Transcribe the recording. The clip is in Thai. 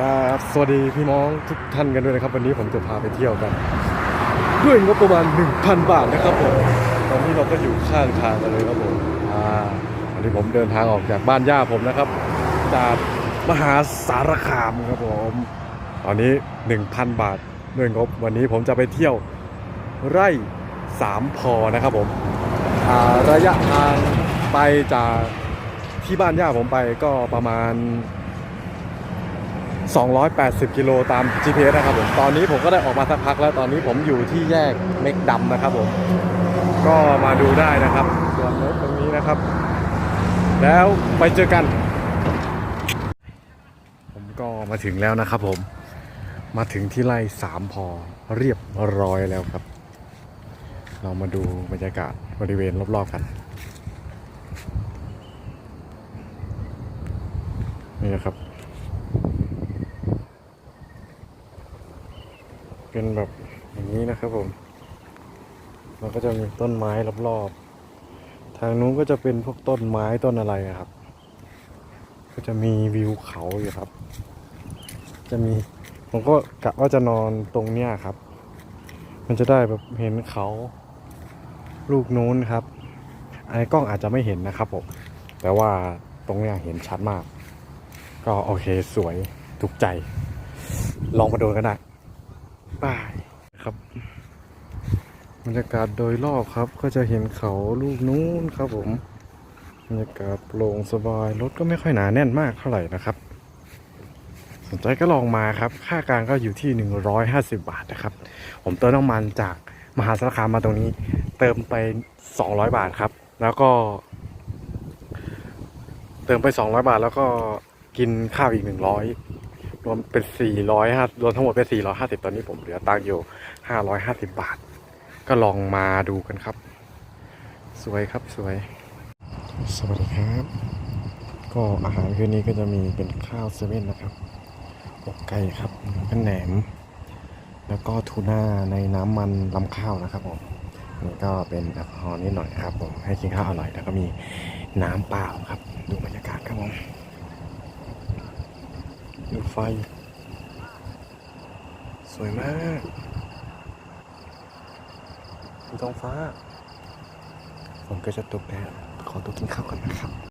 ครับสวัสดีพี่น้องทุกท่านกันด้วยนะครับ วันนี้ผมจะพาไปเที่ยวกันด้วยงบประมาณ 1,000 บาทนะครับผมตอนนี้เราก็อยู่ข้างทางกันเลยครับผมอ่าวันนี้ผมเดินทางออกจากบ้านย่าผมนะครับ จากมหาสารคามครับผมตอนนี้ 1,000 บาทด้วยงบวันนี้ผมจะไปเที่ยวไร่สามพอนะครับผมระยะทางไปจากที่บ้านย่าผมไปก็ประมาณ 280 กิโลตาม GPS นะครับผมตอนนี้ผมก็ได้ออกมาสักพักแล้วตอนนี้ผมอยู่ที่แยกเมกดำนะครับผมก็มาดูได้นะครับส่วนรถตรงนี้นะครับ แล้วไปเจอกัน ผมก็มาถึงแล้วนะครับผมมาถึงที่ไร่สามพอเรียบร้อยแล้วครับ เรามาดูบรรยากาศบริเวณรอบๆกันนี่นะครับ เป็นแบบอย่างนี้นะครับผมแล้วก็จะมีต้นไม้รอบๆ ทางนู้นก็จะเป็นพวกต้นไม้ต้นอะไระครับ ก็จะมีวิวเขาอยู่ครับ จะมีผมก็กะว่าจะนอนตรงเนี้ยครับ มันจะได้แบบเห็นเขาลูกนู้นครับไอ้กล้องอาจจะไม่เห็นนะครับผม แต่ว่าตรงเนี้ยเห็นชัดมาก ก็โอเคสวยถูกใจ ลองมาดูกันได้ บายครับบรรยากาศโดยรอบครับ ก็จะเห็นเขาลูกนู้นครับผมบรรยากาศโปร่งสบายรถก็ไม่ค่อยหนาแน่นมากเท่าไหร่นะครับ สนใจก็ลองมาครับ ค่ากลางก็อยู่ที่ 150 บาทนะครับ ผมเติมน้ำมันจากมหาสารคามมาตรงนี้ เติมไป 200 บาทครับ แล้วก็ เติมไป 200 บาทแล้วก็กินข้าวอีก 100 รวมเป็น400ฮะรวมทั้งหมดเป็น450ตอนนี้ผมเหลือตังค์อยู่550บาท ก็ลองมาดูกันครับ สวยครับสวย สวัสดีครับ ก็อาหารคืนนี้ก็จะมีเป็นข้าวเซเว่นนะครับอกไก่ครับแล้วก็แหนม แล้วก็ทูน่าในน้ำมันลำข้าวนะครับผมนี่ก็เป็นแอลกอฮอล์นิดหน่อยครับผมให้กินข้าวอร่อยแล้วก็มีน้ำเปล่าครับ ดูบรรยากาศครับผม ดูไฟ สวยมากดูท้องฟ้า ผมก็จะตกแล้ว ขอตัวกินข้าวก่อนนะครับ